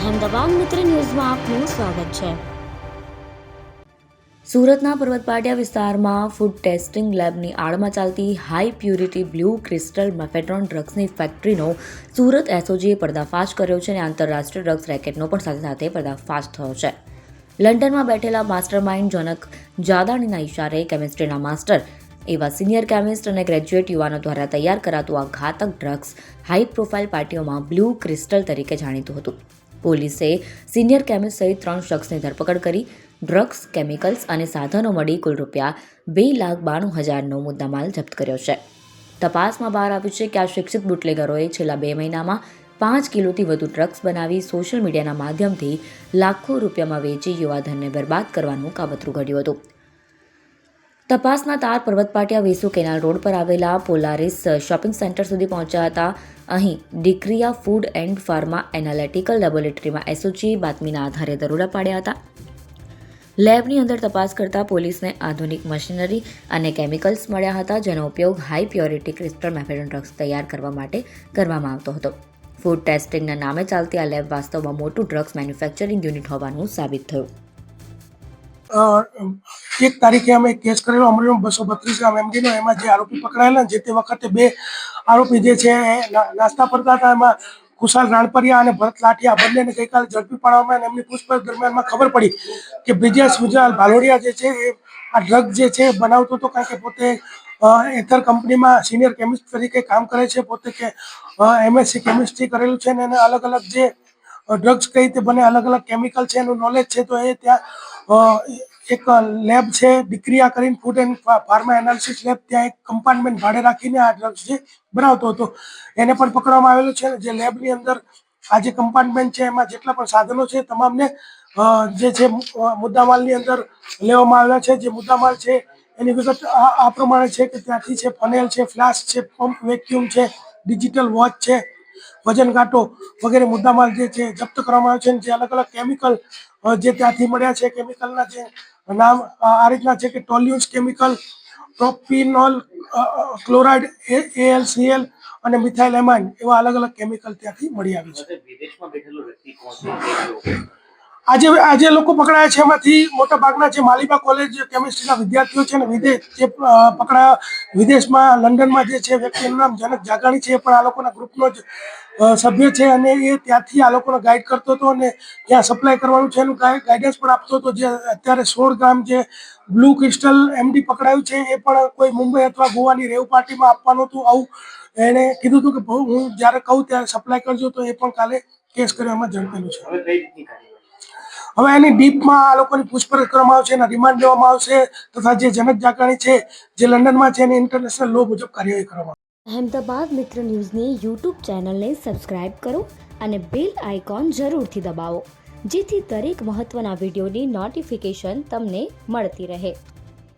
અહેમદાબાદ મિત્ર ન્યૂઝમાં આપનું સ્વાગત છે. સુરતના પર્વતપાટિયા વિસ્તારમાં ફૂડ ટેસ્ટિંગ લેબની આડમાં ચાલતી high purity blue crystal mephedrone ડ્રગ્સની ફેક્ટરીનો સુરત એસઓજીએ પર્દાફાશ કર્યો છે અને આંતરરાષ્ટ્રીય ડ્રગ્સ રેકેટનો પણ સાથે સાથે પર્દાફાશ થયો છે. લંડનમાં બેઠેલા માસ્ટર માઇન્ડ જનક જાદાણીના ઇશારે કેમિસ્ટ્રીના માસ્ટર એવા સિનિયર કેમિસ્ટ અને ગ્રેજ્યુએટ યુવાનો દ્વારા તૈયાર કરાતું આ ઘાતક ડ્રગ્સ હાઈ પ્રોફાઇલ પાર્ટીઓમાં બ્લુ ક્રિસ્ટલ તરીકે જાણીતું હતું. પોલીસે સિનિયર કેમિસ્ટ સહિત ત્રણ શખ્સની ધરપકડ કરી, ડ્રગ્સ, કેમિકલ્સ અને સાધનો મળી કુલ રૂપિયા બે લાખ બાણું હજારનો મુદ્દામાલ જપ્ત કર્યો છે. તપાસમાં બહાર આવ્યું છે કે આ શિક્ષિત બુટલેગરોએ છેલ્લા બે મહિનામાં પાંચ કિલોથી વધુ ડ્રગ્સ બનાવી સોશિયલ મીડિયાના માધ્યમથી લાખો રૂપિયામાં વેચી યુવાધનને બરબાદ કરવાનું કાવતરું ઘડ્યું હતું. તપાસના તાર પર્વતપાટિયા વેસુ કેનાલ રોડ પર આવેલા પોલારિસ શોપિંગ સેન્ટર સુધી પહોંચ્યા હતા. અહીં ડિક્રિયા ફૂડ એન્ડ ફાર્મા એનાલિટિકલ લેબોરેટરીમાં એસઓજી બાતમીના આધારે દરોડા પાડ્યા હતા. લેબની અંદર તપાસ કરતા પોલીસને આધુનિક મશીનરી અને કેમિકલ્સ મળ્યા હતા, જેનો ઉપયોગ high purity crystal mephedrone drugs તૈયાર કરવા માટે કરવામાં આવતો હતો. ફૂડ ટેસ્ટિંગના નામે ચાલતી આ લેબ વાસ્તવમાં મોટું ડ્રગ્સ મેન્યુફેક્ચરિંગ યુનિટ હોવાનું સાબિત થયું. એક તારીખે અમે કેસ કરેલો, અમરેલીમાં બસો બત્રીસ ગ્રામ એમડીનો, એમાં જે આરોપી પકડાયેલા, જે તે વખતે બે આરોપી જે છે નાસ્તા ફરતા હતા, એમાં કુશાલ રાણપરિયા અને ભરત લાઠિયા બંનેને ગઈકાલે ઝડપી પાડવામાં અને એમની પૂછપરછ દરમિયાનમાં ખબર પડી કે બ્રિજેશ ગુજરાલ ભાલોડિયા જે છે, એ આ ડ્રગ જે છે બનાવતો હતો કારણ કે પોતે એથર કંપનીમાં સિનિયર કેમિસ્ટ તરીકે કામ કરે છે, પોતે કે એમએસસી કેમિસ્ટ્રી કરેલું છે અને એને અલગ અલગ જે ડ્રગ્સ કઈ રીતે બને અલગ અલગ કેમિકલ છે, એનું નોલેજ છે, તો એ ત્યાં એક લેબ છે, ડિક્રિયા કરીને food and pharma analysis lab ત્યાં એક કમ્પાર્ટમેન્ટ ભાડે રાખીને આ ડ્રગ્સ જે બનાવતો હતો. એને પણ પકડવામાં આવેલો છે જે લેબની અંદર આ જે કમ્પાર્ટમેન્ટ છે, એમાં જેટલા પણ સાધનો છે તમામને જે છે મુદ્દામાલની અંદર લેવામાં આવેલા છે. જે મુદ્દામાલ છે, એની વિગત આ પ્રમાણે છે કે ત્યાંથી છે ફનેલ છે ફ્લાસ્ક છે પંપ વેક્યુમ છે ડિજિટલ વોચ છે વજન કાંટો વગેરે મુદ્દામાલ જે છે જપ્ત કરવામાં આવ્યો છે જે અલગ અલગ કેમિકલ જે ત્યાંથી મળ્યા છે કેમિકલના જે નામ આ રીતના છે કે ટોલ્યુન્સ કેમિકલ પ્રોપિનોલ ક્લોરાઇડ એએલસીએલ અને મિથાઇલ એમાઇન એવા અલગ અલગ કેમિકલ ત્યાંથી મળી આવે છે. વિદેશમાં બેઠેલો વ્યક્તિ આજે આજે લોકો પકડાયા છે એમાંથી મોટા ભાગના જે માલિબા કોલેજ કેમિસ્ટ્રીના વિદ્યાર્થીઓ છે ને વિદેશ જે પકડાયા વિદેશમાં, લંડનમાં જે છે, વ્યક્તિનું નામ જનક જાગાણી છે એ પણ આ લોકોના ગ્રુપનો જ સભ્ય છે અને એ ત્યાંથી આ લોકોને ગાઈડ કરતો હતો અને ત્યાં સપ્લાય કરવાનું છે એનું ગાઈડન્સ પણ આપતો હતો જે અત્યારે સોળ ગ્રામ જે બ્લુ ક્રિસ્ટલ એમડી પકડાયું છે એ પણ કોઈ મુંબઈ અથવા ગોવાની રેવ પાર્ટીમાં આપવાનું હતું આવું એણે કીધું હતું કે હું જ્યારે કહું ત્યારે સપ્લાય કરજો તો એ પણ કાલે કેસ કરવામાં ઝડપેલું છે. હવે એની ડીપમાં આ લોકોની પૂછપરછ કરવામાં આવશે, એના રિમાન્ડ લેવામાં આવશે, તથા જે જનક જાકાણી છે, જે લંડનમાં છે, એની ઇન્ટરનેશનલ લો મુજબ કાર્યવાહી કરવામાં. અહેમદાબાદ મિત્ર ન્યૂઝની યુટ્યુબ ચેનલને સબસ્ક્રાઇબ કરો અને બેલ આઇકોન જરૂરથી દબાવો, જેથી દરેક મહત્ત્વના વિડીયોની નોટિફિકેશન તમને મળતી રહે